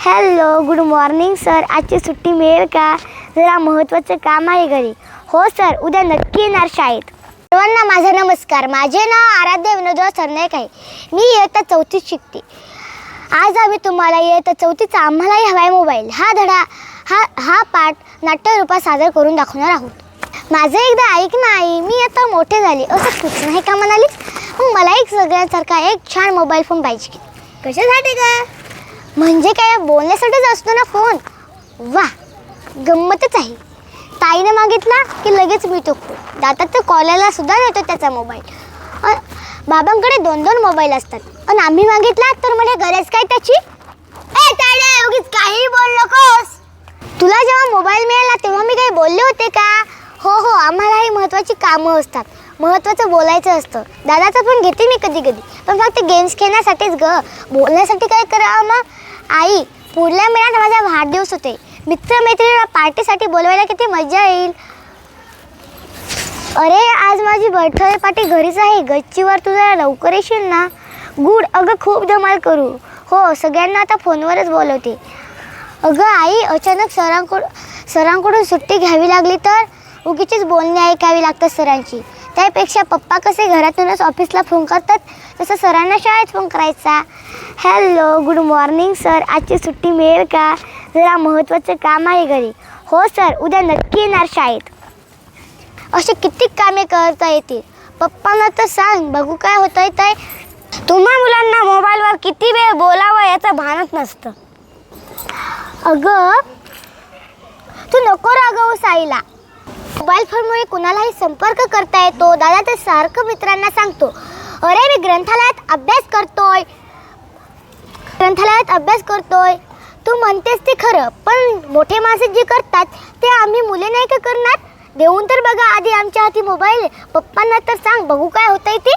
Hello good morning sir आजची सुट्टी मिळेल का? जरा महत्त्वाचं काम आहे घरी. हो सर उद्या नक्की येणार शाळेत. सर्वांना माझा नमस्कार. माझे नाव आराध्य विनोदराव सरनाईक आहे. मी इयत्ता चौथीत शिकते. आज आम्ही तुम्हाला इयत्ता चौथीचा आम्हालाही हवाय मोबाईल हा धडा हा हा पाठ नाट्यरूपात सादर करून दाखवणार आहोत. माझं एकदा ऐक ना आई. मी आता मोठे झाले. असं खुश नाही का म्हणालीस मग हो, मला एक सगळ्यांसारखा एक छान मोबाईल फोन पाहिजे कशासाठी का म्हणजे काय बोलण्यासाठीच असतो ना फोन? वा गंमतच आहे. ताईने मागितला की लगेच मी तो दातात तर कॉलेजला सुद्धा नेतो त्याचा मोबाईल. बाबांकडे दोन दोन मोबाईल असतात. आणि आम्ही मागितला तर म्हणजे गरज काय त्याची? ए तायडे उगीच काही बोल नकोस. तुला जेव्हा मोबाईल मिळाला तेव्हा मी काही बोलले होते का? हो हो आम्हालाही महत्त्वाची कामं असतात. महत्त्वाचं बोलायचं असतं. दादाचं पण घेते मी कधी कधी. पण फक्त गेम्स खेळण्यासाठीच ग. बोलण्यासाठी काय करावं मग आई पुढल्या महिन्यात माझा वाढदिवस होते मित्रमैत्रिणीला पार्टीसाठी बोलवायला किती मजा येईल. अरे आज माझी बर्थडे पार्टी घरीच आहे. गच्चीवर तू जरा लवकर येशील ना? गुड अगं खूप धमाल करू. हो सगळ्यांना आता फोनवरच बोलवते. अगं आई अचानक सरांकडून सरांकडून सुट्टी घ्यावी लागली तर? उगीचीच बोलणी ऐकावी लागतात सरांची. त्यापेक्षा पप्पा कसे घरातूनच ऑफिसला फोन करतात? तसं सरांना शाळेत फोन करायचा. हॅलो गुड मॉर्निंग सर आजची सुट्टी मिळेल का? जरा महत्त्वाचं काम आहे घरी. हो सर उद्या नक्की येणार शाळेत. असे किती कामे करता येतील. पप्पांना तर सांग बघू काय होतंय ते. तुम्हा मुलांना मोबाईलवर किती वेळ बोलावं याचं भानच नसतं. अगं तू नको रागवू साईला. मोबाईल फोनमुळे कुणालाही संपर्क करता येतो. दादा तर सारखं मित्रांना सांगतो. अरे मी ग्रंथालयात अभ्यास करतोय. ग्रंथालयात अभ्यास करतोय. तू म्हणतेस ते खरं पण मोठे माणसं जे करतात ते आम्ही मुले नाही का करणार? देऊन तर बघा आधी आमच्या हाती मोबाईल. पप्पांना तर सांग बघू काय होतंय ते.